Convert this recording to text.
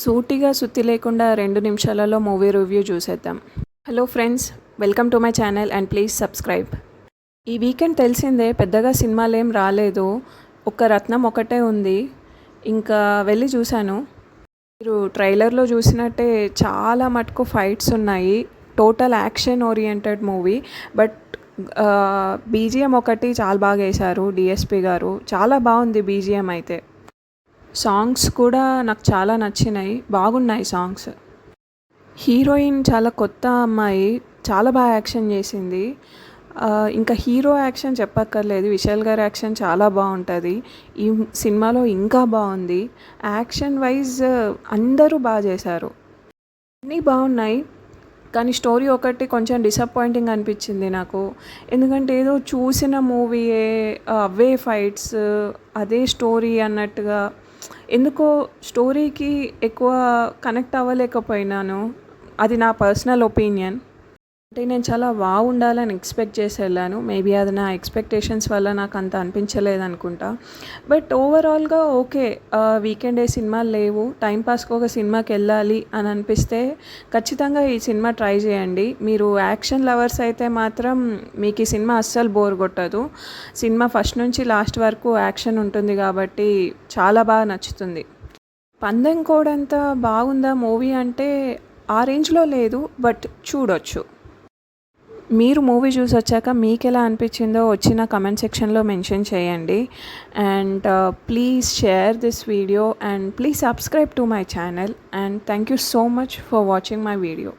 సూటిగా సుత్తి లేకుండా రెండు నిమిషాలలో మూవీ రివ్యూ చూసేద్దాం. Hello friends welcome to my channel and please subscribe. ఈ వీకెండ్ తెలిసిందే పెద్దగా సినిమాలు ఏం రాలేదు. ఒక రత్నం ఒకటే ఉంది. ఇంకా వెళ్ళి చూశాను. మీరు ట్రైలర్లో చూసినట్టే చాలా మటుకు ఫైట్స్ ఉన్నాయి. Total action oriented movie. But BGM ఒకటి చాలా బాగా వేశారు డిఎస్పి గారు. చాలా బాగుంది బీజిఎం అయితే. సాంగ్స్ కూడా నాకు చాలా నచ్చినాయి. బాగున్నాయి సాంగ్స్. హీరోయిన్ చాలా కొత్త అమ్మాయి చాలా బాగా యాక్షన్ చేసింది. ఇంకా హీరో యాక్షన్ చెప్పక్కర్లేదు. విశాల్ గారి యాక్షన్ చాలా బాగుంటుంది. ఈ సినిమాలో ఇంకా బాగుంది. యాక్షన్ వైజ్ అందరూ బాగా చేశారు. అన్నీ బాగున్నాయి. కానీ స్టోరీ ఒకటి కొంచెం డిసప్పాయింటింగ్ అనిపించింది నాకు. ఎందుకంటే ఏదో చూసిన మూవీయే అవే ఫైట్స్ అదే స్టోరీ అన్నట్టుగా ఎందుకో స్టోరీకి ఎక్కువ కనెక్ట్ అవ్వలేకపోయినాను. అది నా పర్సనల్ ఒపీనియన్. అంటే నేను చాలా బాగుండాలని ఎక్స్పెక్ట్ చేసి వెళ్ళాను మేబీ అది నా ఎక్స్పెక్టేషన్స్ వల్ల నాకు అంత అనిపించలేదు అనుకుంటా బట్ ఓవరాల్గా ఓకే వీకెండ్ ఏ సినిమాలు లేవు. టైంపాస్కి ఒక సినిమాకి వెళ్ళాలి అని అనిపిస్తే ఖచ్చితంగా ఈ సినిమా ట్రై చేయండి. మీరు యాక్షన్ లవర్స్ అయితే మాత్రం మీకు ఈ సినిమా అస్సలు బోర్ కొట్టదు. సినిమా ఫస్ట్ నుంచి లాస్ట్ వరకు యాక్షన్ ఉంటుంది కాబట్టి చాలా బాగా నచ్చుతుంది. పందెం కోడంత అంత బాగుందా మూవీ అంటే ఆ రేంజ్లో లేదు బట్ చూడొచ్చు. మీరు మూవీ చూసి వచ్చాక మీకు ఎలా అనిపించిందో వచ్చిన కమెంట్ సెక్షన్లో మెన్షన్ చేయండి. And please share this video and please subscribe to my channel and thank you so much for watching my video